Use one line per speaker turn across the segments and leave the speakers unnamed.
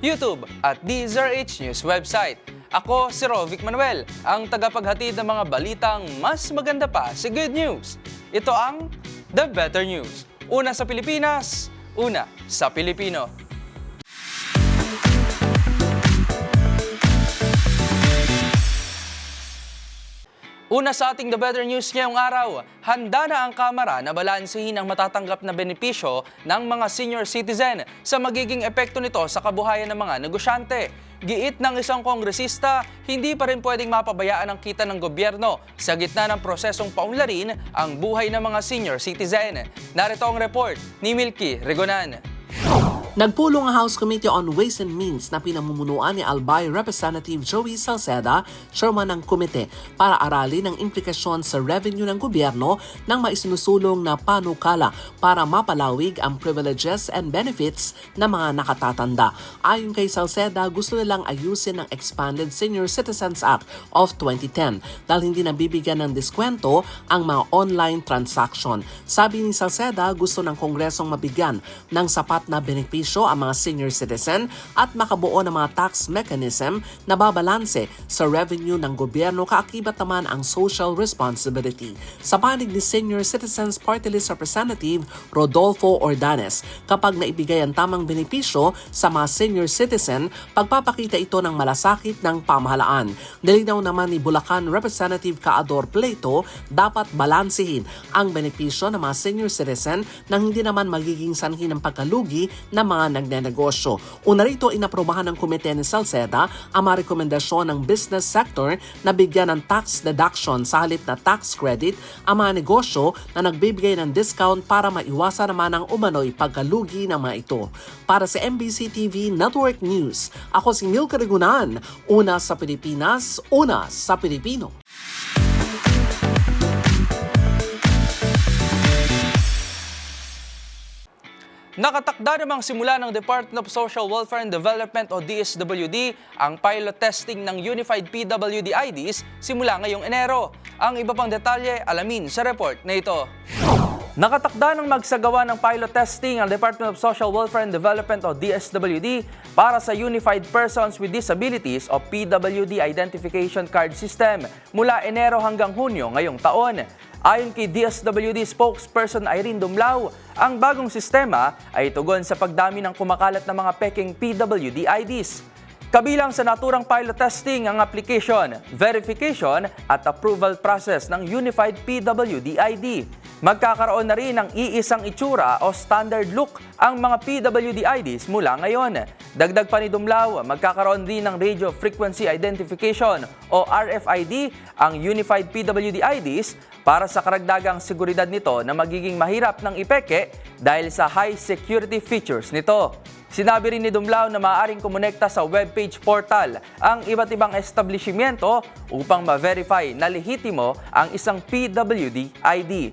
YouTube at DZRH News website. Ako si Rovic Manuel, ang tagapaghatid ng mga balitang mas maganda pa sa good news. Ito ang The Better News. Una sa Pilipinas, una sa Pilipino. Una sa ating The Better News ngayong araw, handa na ang Kamara na balansehin ang matatanggap na benepisyo ng mga senior citizen sa magiging epekto nito sa kabuhayan ng mga negosyante. Giit ng isang kongresista, hindi pa rin pwedeng mapabayaan ang kita ng gobyerno sa gitna ng prosesong paunlarin ang buhay ng mga senior citizen. Narito ang report ni Milky Regonan.
Nagpulong ang House Committee on Ways and Means na pinamumunuan ni Albay Representative Joey Salceda, chairman ng komite, para aralin ang implikasyon sa revenue ng gobyerno ng maisinusulong na panukala para mapalawig ang privileges and benefits ng mga nakatatanda. Ayon kay Salceda, gusto nilang ayusin ang Expanded Senior Citizens Act of 2010 dahil hindi nabibigyan ng diskwento ang mga online transaction. Sabi ni Salceda, gusto ng Kongresong mabigyan ng sapat na benepisyo ang mga senior citizen at makabuo ng mga tax mechanism na babalanse sa revenue ng gobyerno kaakibat naman ang social responsibility. Sa panig ni Senior Citizens Party List Representative Rodolfo Ordanes, kapag naibigay ang tamang benepisyo sa mga senior citizen, pagpapakita ito ng malasakit ng pamahalaan. Nilinaw naman ni Bulacan Representative Kaador Plato, dapat balansehin ang benepisyo ng mga senior citizen nang hindi naman magiging sanhi ng pagkalugi ng mga nagnenegosyo. Una rito, inaprobahan ng Komite ni Salceda ang mga rekomendasyon ng business sector na bigyan ng tax deduction sa halip na tax credit ang mga negosyo na nagbibigay ng discount para maiwasan naman ang umano'y pagkalugi ng mga ito. Para sa MBC TV Network News, ako si Milka Regunan, una sa Pilipinas, una sa Pilipino.
Nakatakda namang simula ng Department of Social Welfare and Development o DSWD ang pilot testing ng Unified PWD IDs simula ngayong Enero. Ang iba pang detalye alamin sa report na ito. Nakatakda ng magsagawa ng pilot testing ang Department of Social Welfare and Development o DSWD para sa Unified Persons with Disabilities o PWD Identification Card System mula Enero hanggang Hunyo ngayong taon. Ayon kay DSWD spokesperson Irene Dumlao, ang bagong sistema ay tugon sa pagdami ng kumakalat na mga peking PWD IDs. Kabilang sa naturang pilot testing ang application, verification at approval process ng Unified PWD ID. Magkakaroon na rin ng iisang itsura o standard look ang mga PWD IDs mula ngayon. Dagdag pa ni Dumlao, magkakaroon din ng Radio Frequency Identification o RFID ang Unified PWD IDs para sa karagdagang seguridad nito na magiging mahirap ng ipeke dahil sa high security features nito. Sinabi rin ni Dumlao na maaaring kumonekta sa webpage portal ang iba't ibang establishmento upang ma-verify na lehitimo ang isang PWD ID.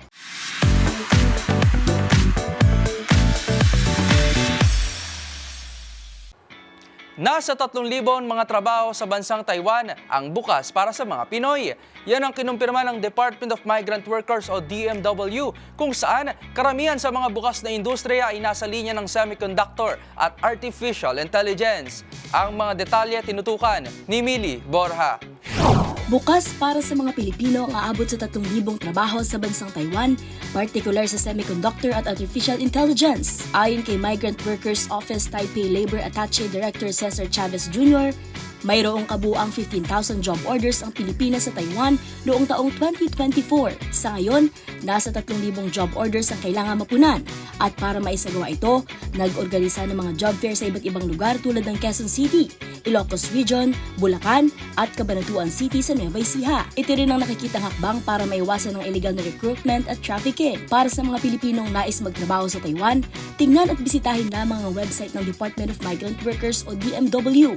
Nasa 3,000 mga trabaho sa bansang Taiwan ang bukas para sa mga Pinoy. Yan ang kinumpirma ng Department of Migrant Workers o DMW kung saan karamihan sa mga bukas na industriya ay nasa linya ng semiconductor at artificial intelligence. Ang mga detalye tinutukan ni Mili Borja.
Bukas para sa mga Pilipino ang aabot sa 3,000 trabaho sa bansang Taiwan, particular sa semiconductor at artificial intelligence. Ayon kay Migrant Workers Office Taipei Labor Attaché Director Cesar Chavez Jr., mayroong kabuang 15,000 job orders ang Pilipinas sa Taiwan noong taong 2024. Sa ngayon, nasa 3,000 job orders ang kailangan mapunan. At para maisagawa ito, nag-organisa ng mga job fair sa iba't ibang lugar tulad ng Quezon City, Ilocos Region, Bulacan, at Cabanatuan City sa Nueva Ecija. Ito rin ang nakikitang hakbang para maiwasan ang illegal na recruitment at trafficking. Para sa mga Pilipinong nais magtrabaho sa Taiwan, tingnan at bisitahin lamang ang website ng Department of Migrant Workers o DMW.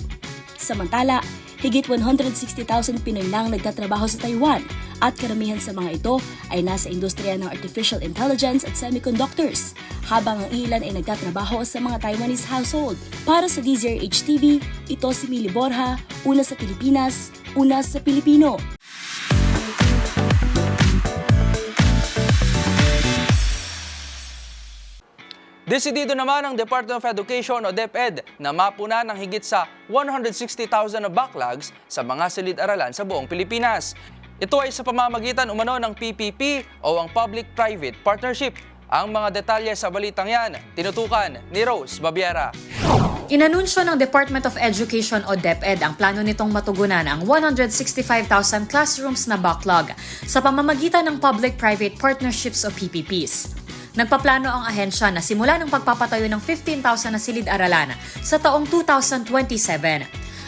Samantala, higit 160,000 Pinoy lang nagtatrabaho sa Taiwan at karamihan sa mga ito ay nasa industriya ng artificial intelligence at semiconductors, habang ang ilan ay nagtatrabaho sa mga Taiwanese household. Para sa DZRH TV, ito si Mili Borja, una sa Pilipinas, una sa Pilipino.
Desidido naman ang Department of Education o DepEd na mapuna ng higit sa 160,000 na backlogs sa mga silid-aralan sa buong Pilipinas. Ito ay sa pamamagitan umano ng PPP o ang Public-Private Partnership. Ang mga detalye sa balitang yan, tinutukan ni Rose Babiera.
Inanunsyo ng Department of Education o DepEd ang plano nitong matugunan ang 165,000 classrooms na backlog sa pamamagitan ng Public-Private Partnerships o PPPs. Nagpaplano ang ahensya na simula ng pagpapatayo ng 15,000 na silid-aralan sa taong 2027.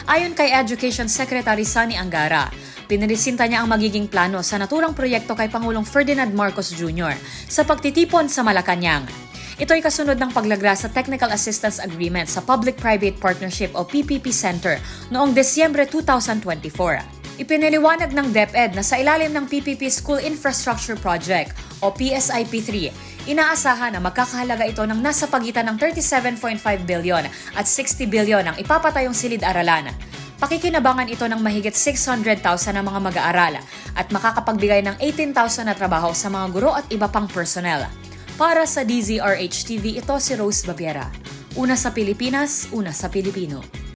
Ayon kay Education Secretary Sani Angara, pinirisinta niya ang magiging plano sa naturang proyekto kay Pangulong Ferdinand Marcos Jr. sa pagtitipon sa Malacanang. Ito ay kasunod ng paglagra sa Technical Assistance Agreement sa Public-Private Partnership o PPP Center noong Desyembre 2024. Ipiniliwanag ng DepEd na sa ilalim ng PPP School Infrastructure Project o PSIP3, inaasahan na magkakahalaga ito ng nasa pagitan ng 37.5 billion at 60 billion ang ipapatayong silid-aralan. Pakikinabangan ito ng mahigit 600,000 na mga mag-aaral at makakapagbigay ng 18,000 na trabaho sa mga guro at iba pang personnel. Para sa DZRH TV, ito si Rose Babiera. Una sa Pilipinas, una sa Pilipino.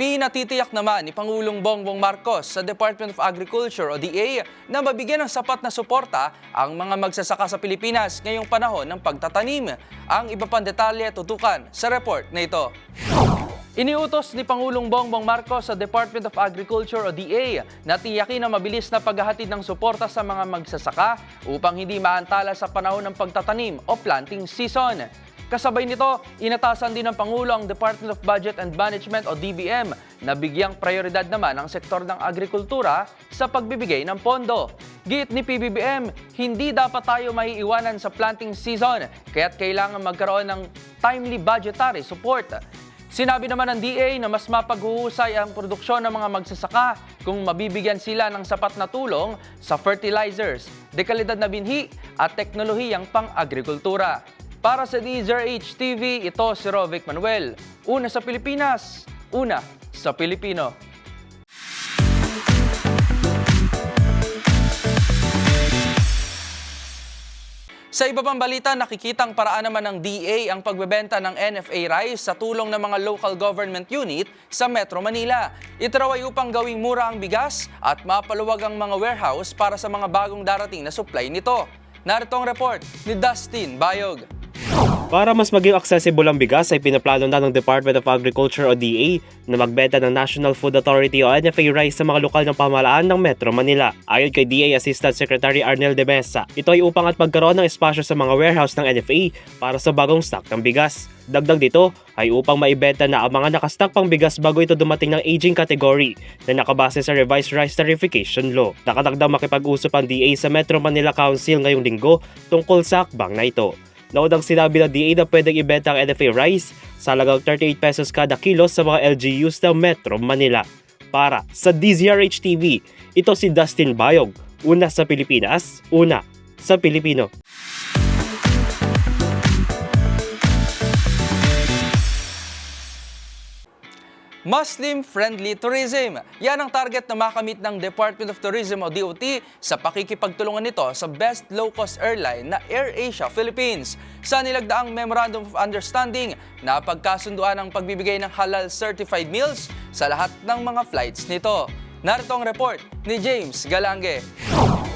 Pinatitiyak naman ni Pangulong Bongbong Marcos sa Department of Agriculture o DA na mabigyan ng sapat na suporta ang mga magsasaka sa Pilipinas ngayong panahon ng pagtatanim. Ang iba pang detalye tutukan sa report na ito. Iniutos ni Pangulong Bongbong Marcos sa Department of Agriculture o DA na tiyakin na mabilis na paghahatid ng suporta sa mga magsasaka upang hindi maantala sa panahon ng pagtatanim o planting season. Kasabay nito, inatasan din ng Pangulo ang Department of Budget and Management o DBM na bigyang prioridad naman ang sektor ng agrikultura sa pagbibigay ng pondo. Git ni PBBM, hindi dapat tayo maiiwanan sa planting season kaya't kailangan magkaroon ng timely budgetary support. Sinabi naman ng DA na mas mapaghuhusay ang produksyon ng mga magsasaka kung mabibigyan sila ng sapat na tulong sa fertilizers, dekalidad na binhi at teknolohiyang pang-agrikultura. Para sa DZRH TV, ito si Rovic Manuel. Una sa Pilipinas, una sa Pilipino. Sa iba pang balita, nakikitang paraan naman ng DA ang pagbebenta ng NFA rice sa tulong ng mga local government unit sa Metro Manila. Ito raw upang gawing mura ang bigas at mapaluwag ang mga warehouse para sa mga bagong darating na supply nito. Narito ang report ni Dustin Bayog.
Para mas maging accessible ang bigas ay pinaplano na ng Department of Agriculture o DA na magbenta ng National Food Authority o NFA rice sa mga lokal ng pamahalaan ng Metro Manila. Ayon kay DA Assistant Secretary Arnel de Mesa, ito ay upang at magkaroon ng espasyo sa mga warehouse ng NFA para sa bagong stock ng bigas. Dagdag dito ay upang maibenta na ang mga nakastock pang bigas bago ito dumating ng aging category na nakabase sa revised rice tarification law. Nakatagdang makipag-usap ang DA sa Metro Manila Council ngayong linggo tungkol sa akbang na ito. Naudang sinabi ng DA na pwedeng ibenta ang NFA rice sa halagang 38 pesos kada kilo sa mga LGUs ng Metro Manila. Para sa DZRH TV, ito si Dustin Bayog, una sa Pilipinas, una sa Pilipino.
Muslim-friendly tourism. Yan ang target na makamit ng Department of Tourism o DOT sa pakikipagtulungan nito sa best low-cost airline na AirAsia Philippines. Sa nilagdaang Memorandum of Understanding na pagkasunduan ang pagbibigay ng halal certified meals sa lahat ng mga flights nito. Narito ang report ni James Galange.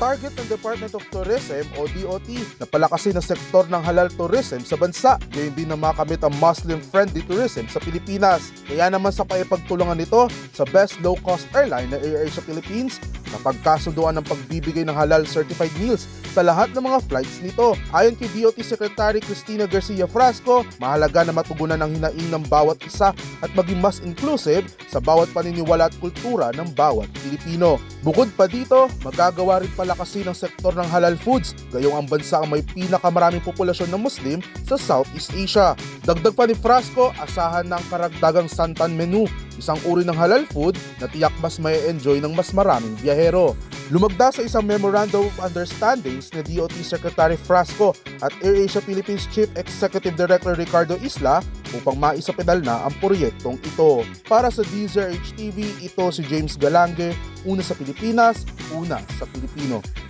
Target ng Department of Tourism o DOT na palakasin ang sektor ng halal tourism sa bansa. Gayon din na makamit ang Muslim-friendly tourism sa Pilipinas. Kaya naman sa paipagtulungan nito sa best low-cost airline na AirAsia Philippines na pagkasunduan ng pagbibigay ng halal certified meals sa lahat ng mga flights nito. Ayon kay DOT Secretary Cristina Garcia Frasco, mahalaga na matugunan ang hinaing ng bawat isa at maging mas inclusive sa bawat paniniwala at kultura ng bawat Pilipino. Bukod pa dito, magagawa rin palakasin ng sektor ng halal foods, gayong ang bansa ang may pinakamaraming populasyon ng Muslim sa Southeast Asia. Dagdag pa ni Frasco, asahan ng karagdagang santan menu, isang uri ng halal food na tiyak mas may enjoy ng mas maraming biyahero. Lumagda sa isang Memorandum of Understandings ni DOT Secretary Frasco at AirAsia Philippines Chief Executive Director Ricardo Isla upang maisapedal na ang proyektong ito. Para sa DZRH TV, ito si James Galange, una sa Pilipinas, una sa Pilipino.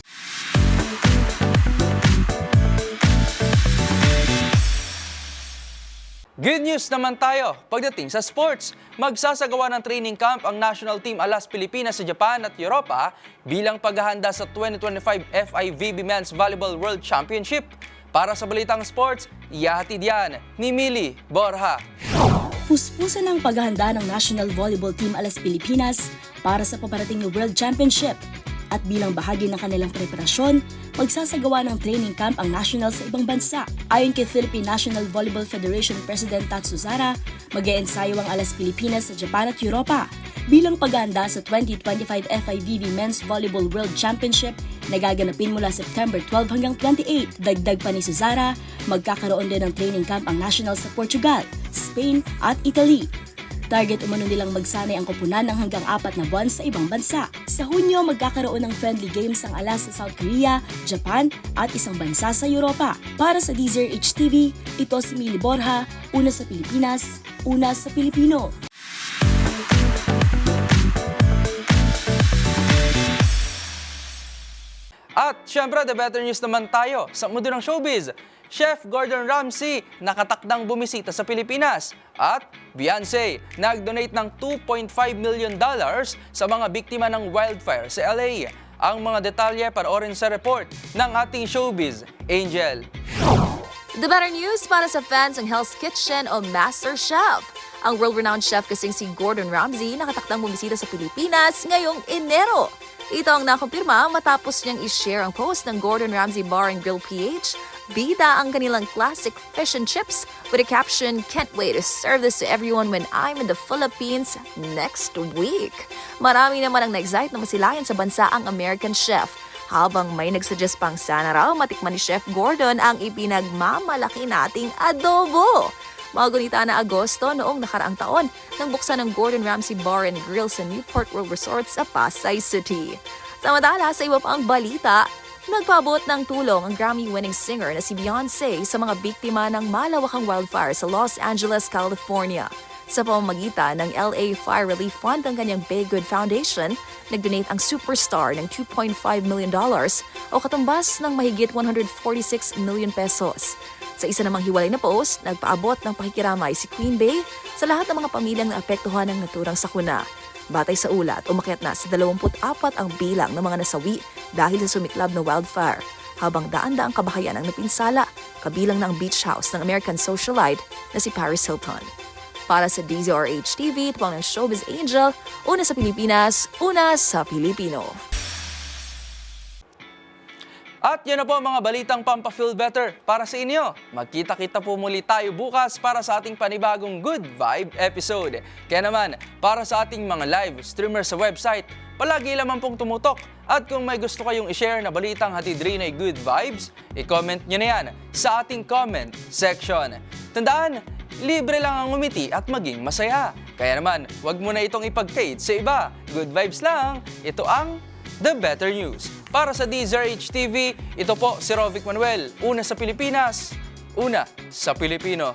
Good news naman tayo pagdating sa sports. Magsasagawa ng training camp ang national team alas Pilipinas sa Japan at Europa bilang paghahanda sa 2025 FIVB Men's Volleyball World Championship. Para sa Balitang Sports, iyahatid yan ni Mili Borja.
Puspusan ang paghahanda ng National Volleyball Team Alas Pilipinas para sa paparating na World Championship. At bilang bahagi ng kanilang preparasyon, magsasagawa ng training camp ang national sa ibang bansa. Ayon kay Philippine National Volleyball Federation President Tatsu Zara, mag ensayo ang Alas Pilipinas sa Japan at Europa bilang paghahanda sa 2025 FIVB Men's Volleyball World Championship na gaganapin mula September 12 hanggang 28. Dagdag pa ni Suzara, magkakaroon din ng training camp ang national sa Portugal, Spain at Italy. Target umano nilang magsanay ang koponan ng hanggang apat na buwan sa ibang bansa. Sa Hunyo, magkakaroon ng friendly games ang alas sa South Korea, Japan at isang bansa sa Europa. Para sa Deezer HTV, ito si Mili Borja, una sa Pilipinas, una sa Pilipino.
At syempre, the better news naman tayo sa mundo ng showbiz. Chef Gordon Ramsay nakatakdang bumisita sa Pilipinas. At Beyonce nag-donate ng 2.5 million dollars sa mga biktima ng wildfire sa LA. Ang mga detalye panoorin sa report ng ating showbiz, Angel.
The better news para sa fans ng Hell's Kitchen o Master Chef. Ang world-renowned chef kasing si Gordon Ramsay nakatakdang bumisita sa Pilipinas ngayong Enero. Ito ang nakumpirma matapos niyang i-share ang post ng Gordon Ramsay Bar and Grill PH. Bida ang kanilang classic fish and chips with a caption, Can't wait to serve this to everyone when I'm in the Philippines next week. Marami naman ang na-excite na masilayan sa bansa ang American chef habang may nagsuggest pang sana raw matikman ni Chef Gordon ang ipinagmamalaki nating adobo. Magunita na Agosto noong nakaraang taon nang buksan ng Gordon Ramsay Bar and Grill sa Newport World Resort sa Pasay City. Samantala sa iba pang balita, nagpaabot ng tulong ang Grammy-winning singer na si Beyonce sa mga biktima ng malawakang wildfire sa Los Angeles, California. Sa pamamagitan ng LA Fire Relief Fund ng kanyang Bay Good Foundation, nag-donate ang superstar ng 2.5 million dollars o katumbas ng mahigit 146 million pesos. Sa isa namang hiwalay na post, nagpaabot ng pakikiramay si Queen Bay sa lahat ng mga pamilyang naapektuhan ng naturang sakuna. Batay sa ulat, umakyat na sa 24 ang bilang ng mga nasawi dahil sa sumiklab na wildfire, habang daan-daang kabahayan ang napinsala, kabilang ng beach house ng American socialite na si Paris Hilton. Para sa DZRH TV, ito ang Showbiz Angel, una sa Pilipinas, una sa Pilipino.
At yan na po mga balitang Pampa-Feel Better para sa inyo. Magkita-kita po muli tayo bukas para sa ating panibagong Good Vibe episode. Kaya naman, para sa ating mga live streamers sa website, palagi lamang pong tumutok. At kung may gusto kayong i-share na balitang hatid rin ay Good Vibes, i-comment nyo na yan sa ating comment section. Tandaan, libre lang ang umiti at maging masaya. Kaya naman, wag mo na itong ipag-fade sa iba. Good vibes lang. Ito ang The Better News. Para sa DZRH TV, ito po si Rovic Manuel. Una sa Pilipinas, una sa Pilipino.